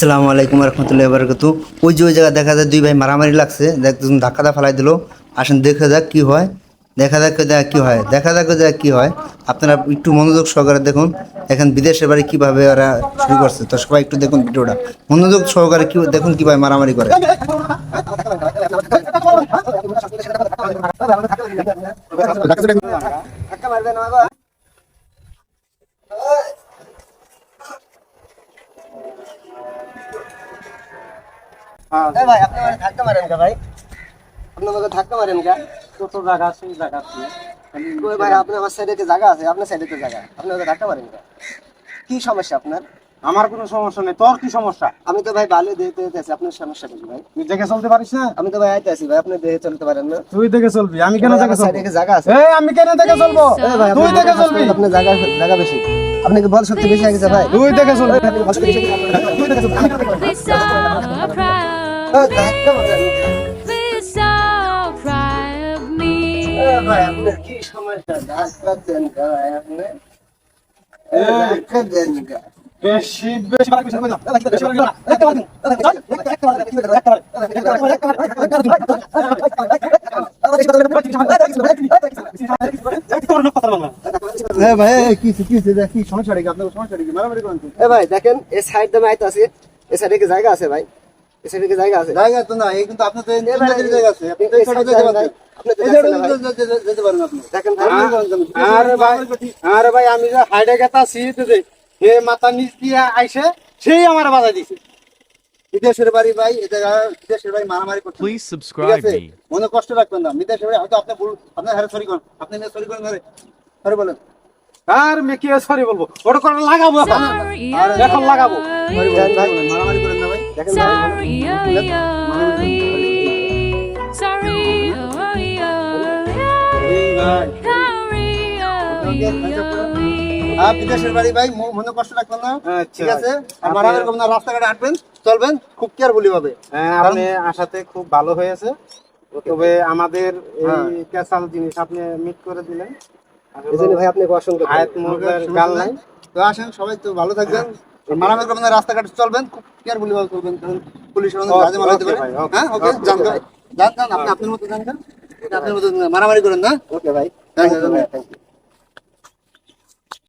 আসসালামু আলাইকুম রহমতুল্লাহ বারকাতু। ওই যে ওই জায়গায় দেখা যায় দুই ভাই মারামারি লাগছে দেখুন ধাক্কাটা ফেলাই দিল। আসেন দেখে যাক কি হয়, দেখা যাক দেখ কি হয়, দেখা যাক দেখ কী হয়। আপনারা একটু মনোযোগ সহকারে দেখুন, এখন বিদেশের বাড়ি কীভাবে ওরা শুরু করছে। তো সবাই একটু দেখুন ভিডিওটা। মনোযোগ সহকারে কী, দেখুন কীভাবে মারামারি করে। এ ভাই আপনি আমাকে ধাক্কা মারেন কা ভাই? আপনি আমাকে ধাক্কা কা? কত জায়গা আছে জায়গা আছে। ভাই আপনি আমার সাইডে জায়গা আছে আপনার সাইডে জায়গা। আপনি আমাকে ধাক্কা মারেন কা? কি সমস্যা আপনার? আমার কোনো সমস্যা নেই তোর কি সমস্যা? আমি তো ভাই ভালো দেখতে আপনার সমস্যা ভাই? তুই দেখে চলতে পারিস না? আমি তো ভাই আইতে আছি ভাই আপনি দেখে চলতে পারেন না। তুই দেখে চলবি আমি কেন দেখে চলবো? সাইডে জায়গা আছে? এই আমি কেন দেখে চলবো? তুই দেখে চলবি? আপনার জায়গা জায়গা বেশি। আপনি কি বল শক্তি বেশি আছে ভাই? দেখে চলবি। আপনি? তুই দেখে চলবি। এ. এ ভাই আপনার কি সমস্যা ধাক্কা দেন ভাই আপনি এ, ধাক্কা দেন বেশি বেশি বেশি এ এ, এ দেখেন এই সাইড দামে আইতে আছে এই সাইডে কি জায়গা আছে ভাই জায়গা আছে? জায়গা তো না এই কিন্তু তো জায়গা আছে। আপনি তো যেতে এ পারেন। আপনি তো এই যাচ্ছেন side না এ ভাই। যেতে- যেতে- যেতে পারেন আপনি। দেখেন ভাই আরে ভাই আরে ভাই আমি যে হাইডে গেতাছি তো যে হে মাথা নিচ দিয়ে আইসে সেই আমার বাধা দিছে। বিদেশের বাড়ি ভাই বিদেশের বাড়ি মারামারি করতে Please ঠিক subscribe মনে কষ্ট রাখবেন না। বিদেশের বাড়ি হয়তো আপনি ভুল আপনার হারে সরি করেন। আপনি সরি করেন ঘরে। আরে বলেন। আর মে কি সরি বলব। ওটা করে লাগাবো। এখন লাগাবো। সরি ভাই মারামারি করেন না। ভাই ভাই Sorry, oh. Sorry, oh, Sorry, oh, yeah. বিদেশের বাড়ি ভাই মনে কষ্ট রাখবেন না। আচ্ছা। ঠিক আছে? আর মারামারি না রাস্তাঘাটে হাঁটবেন চলবেন খুব কেয়ারফুলি হ্যাঁ আপনি আসাতে খুব ভালো হয়েছে। তবে আমাদের হ্যাঁ। এই ক্যাসাল জিনিস আপনি মিট করে দিলেন। ভাই আপনাকে অসংখ্য আয়াত ধন্যবাদ। গাল নাই। তো আসেন সবাই তো ভালো থাকবেন। মারামারি করবেন না রাস্তাঘাটে চলবেন খুব কেয়ারফুলি ভাবে করবেন কারণ পুলিশের অনেক Okay, মারা হতে পারে. হ্যাঁ ওকে যান, যান আপনি আপনার মতো। আপনি আপনার মতো মারামারি করেন না। ওকে ভাই। Thank you,